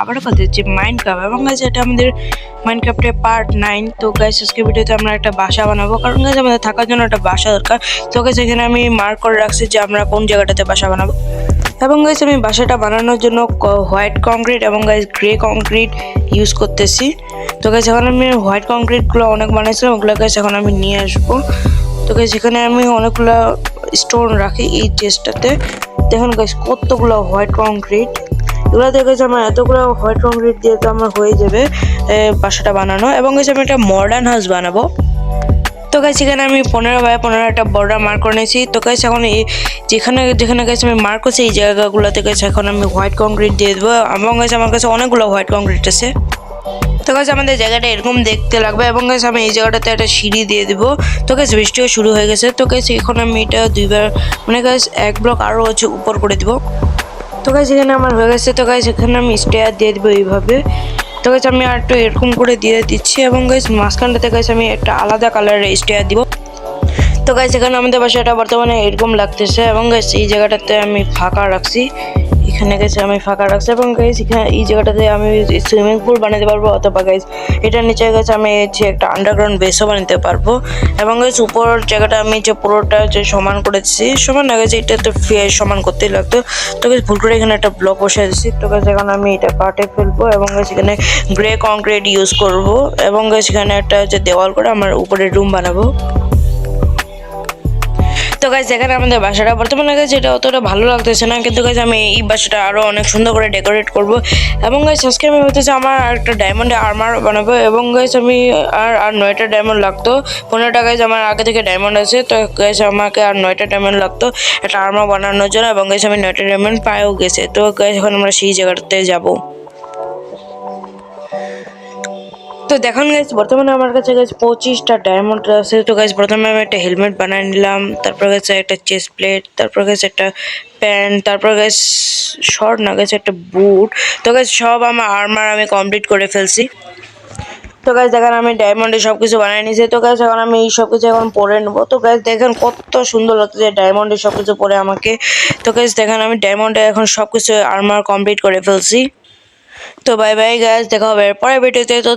আবারও কথা হচ্ছে মাইন্ড কাপ এবং গাছ এটা আমাদের মাইন্ড ক্রাফটের পার্ট নাইন তো গাইস আজকে ভিডিওতে আমরা একটা বাসা বানাবো। কারণ গাছ আমাদের থাকার জন্য একটা বাসা দরকার। তো গাছ এখানে আমি মার্ক করে রাখছি যে আমরা কোন জায়গাটাতে বাসা বানাবো। এবং গাইস আমি বাসাটা বানানোর জন্য হোয়াইট কংক্রিট এবং গাইস গ্রে কংক্রিট ইউজ করতেছি। তো গাইস এখন আমি হোয়াইট কংক্রিটগুলো অনেক বানাইছিলাম, ওগুলো গাইস এখন আমি নিয়ে আসব। তো গাইস এখানে আমি অনেকগুলো স্টোন রাখি এই চেস্টটাতে দেখুন গাইস কতগুলো হোয়াইট কংক্রিট এগুলো দেখেছি আমার এতগুলো হোয়াইট কংক্রিট দিয়ে তো আমার হয়ে যাবে বাসাটা বানানো। এবং গেছে আমি একটা মডার্ন হাউস বানাবো। তো গাছ এখানে আমি পনেরো বাই পনেরো একটা বর্ডার মার্ক করে নিয়েছি। তো গাছ এখন এই যেখানে যেখানে গেছে আমি মার্ক করছি, এই জায়গাগুলোতে গেছে এখন আমি হোয়াইট কংক্রিট দিয়ে দেবো। এবং গেছে আমার কাছে অনেকগুলো হোয়াইট কংক্রিট আছে। তো গাছ আমাদের জায়গাটা এরকম দেখতে লাগবে। এবং গাছ আমি এই জায়গাটাতে একটা সিঁড়ি দিয়ে দেবো। তো গাছ বৃষ্টিও শুরু হয়ে গেছে। তো গাছ এখন আমি এটা দুইবার মানে গাছ এক ব্লক আরও হচ্ছে উপর করে দিব। তো গাছ এখানে আমার হয়ে গেছে। তো গাছ এখানে আমি স্টেয়ার দিয়ে দেবো এইভাবে। তো গাছ আমি আর একটু এরকম করে দিয়ে দিচ্ছি এবং গাছ মাঝখানটাতে গাছ আমি একটা আলাদা কালারের স্টেয়ার দিব। তো গাছ এখানে আমাদের বাসাটা বর্তমানে এরকম লাগতেছে এবং গাছ এই জায়গাটাতে আমি ফাঁকা রাখছি। এখানে গেছে আমি ফাঁকা রাখছি এবং গাইজ এখানে এই জায়গাটাতে আমি সুইমিং পুল বানাতে পারব অথবা গাইজ এটার নিচে গেছে আমি যে একটা আন্ডারগ্রাউন্ড বেসও বানাতে পারব। এবং গাইজ উপর জায়গাটা আমি যে পুরোটা যে সমান করেছি, সমান না গেছে এটা তো সমান করতেই লাগতো। তো গাইজ ভুল করে এখানে একটা ব্লক বসে দিচ্ছি তো গাইজ এখন আমি এটা কাটে ফেলব এবং গাইজ এখানে গ্রে কংক্রিট ইউজ করব। এবং গাইজ এখানে একটা যে দেওয়াল করে আমার উপরে রুম বানাবো। তো গাইজ এখানে আমাদের বাসাটা বর্তমানে গাইজ এটা অতটা ভালো লাগতেছে না। কিন্তু গাইজ আমি এই বাসাটা আরও অনেক সুন্দর করে ডেকোরেট করব। এবং গাইজ আজকে আমি ভাবতেছি আমার একটা ডায়মন্ডে আর্মার বানাবো। এবং গাইজ আমি আর আর নয়টা ডায়মন্ড লাগতো। পনেরোটা গাইজ আমার আগে থেকে ডায়মন্ড আছে। তো গাইজ আমাকে আর নয়টা ডায়মন্ড লাগতো একটা আর্মার বানানোর জন্য। এবং গাইজ আমি নয়টা ডায়মন্ড পায়েও গেছে। তো গাইজ এখন আমরা সেই জায়গাটাতে যাব। তো দেখুন গাইজ বর্তমানে আমার কাছে গাইজ পঁচিশটা ডায়মন্ড আছে। তো গাইজ প্রথমে আমি একটা হেলমেট বানিয়ে নিলাম, তারপর গেছে একটা চেস্ট প্লেট তারপর গেছে একটা প্যান্ট তারপর গেছে শর্ট না গেছে একটা বুট তো গাইজ সব আমার আর্মার আমি কমপ্লিট করে ফেলছি। তো গাছ দেখেন আমি ডায়মন্ডে সব কিছু বানিয়ে নিয়েছি। তো গাছ এখন আমি এই সব কিছু এখন পরে নেব। তো গাছ দেখেন কত সুন্দর লাগছে ডায়মন্ডে সব কিছু পরে আমাকে। তো গাছ দেখেন আমি ডায়মন্ডে এখন সব কিছু আর্মার কমপ্লিট করে ফেলছি। তো বাই বাই গাছ দেখা হবে পরের ভিডিওতে তো